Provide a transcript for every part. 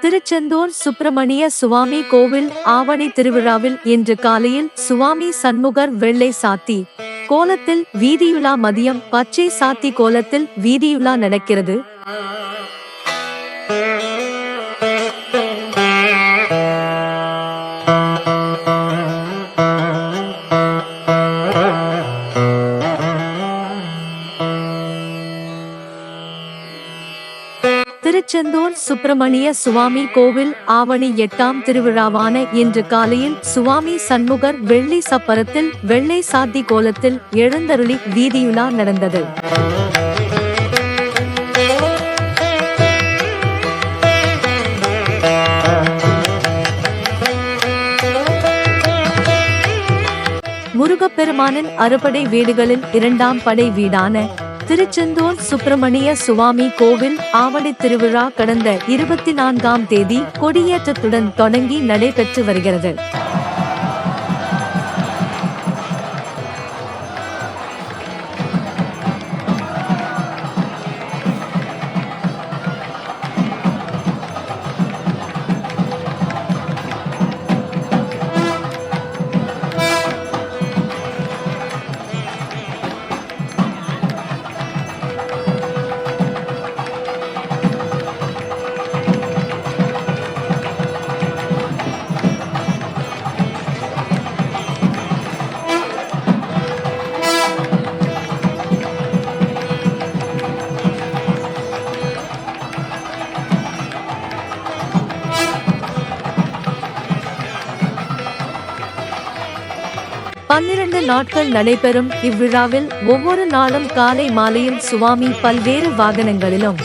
திருச்செந்தூர் சுப்பிரமணிய சுவாமி கோவில் ஆவணி திருவிழாவில் இன்று காலையில் சுவாமி சண்முகர் வெள்ளை சாத்தி. கோலத்தில் வீதியுலா மதியம் பச்சை சாத்தி கோலத்தில் வீதியுலா நடக்கிறது. திருச்செந்தூர் சுப்பிரமணிய சுவாமி கோவில் ஆவணி எட்டாம் திருவிழாவான இன்று காலையில் சுவாமி சண்முகர் வெள்ளி சப்பரத்தில் வெள்ளை சாத்தி கோலத்தில் எழுந்தருளி வீதியுலா நடந்தது. முருகப்பெருமானின் அறுபடை வீடுகளில் இரண்டாம் படை வீடான திருச்செந்தூர் சுப்பிரமணிய சுவாமி கோவில் ஆவணி திருவிழா கடந்த இருபத்தி நான்காம் தேதி கொடியேற்றத்துடன் தொடங்கி நடைபெற்று வருகிறது. பன்னிரண்டு நாட்கள் நடைபெறும் இவ்விழாவில் ஒவ்வொரு நாளும் காலை மாலையில் சுவாமி பல்வேறு வாகனங்களிலும்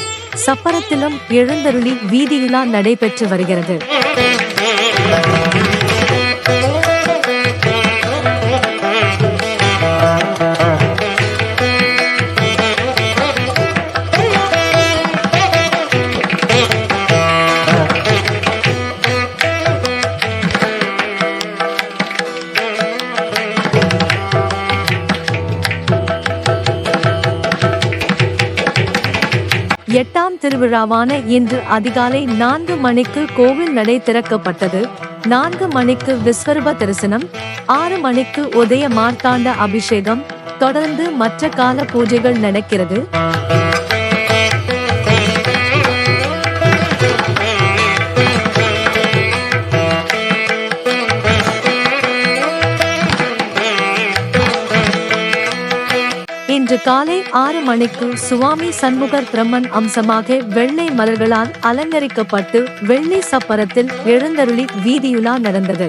சப்பரத்திலும் எழுந்தருளி வீதியிலா நடைபெற்று வருகிறது. எட்டாம் திருவிழாவான இன்று அதிகாலை நான்கு மணிக்கு கோவில் நடை திறக்கப்பட்டது. நான்கு மணிக்கு விஸ்வரூப தரிசனம் ஆறு மணிக்கு உதய மார்த்தாண்ட அபிஷேகம் தொடர்ந்து மற்ற கால பூஜைகள் நடக்கிறது. இன்று காலை ஆறு மணிக்கு சுவாமி சண்முகர் பிரம்மன் அம்சமாக வெள்ளை மலர்களால் அலங்கரிக்கப்பட்டு வெள்ளி சப்பரத்தில் எழுந்தருளி வீதியுலா நடந்தது.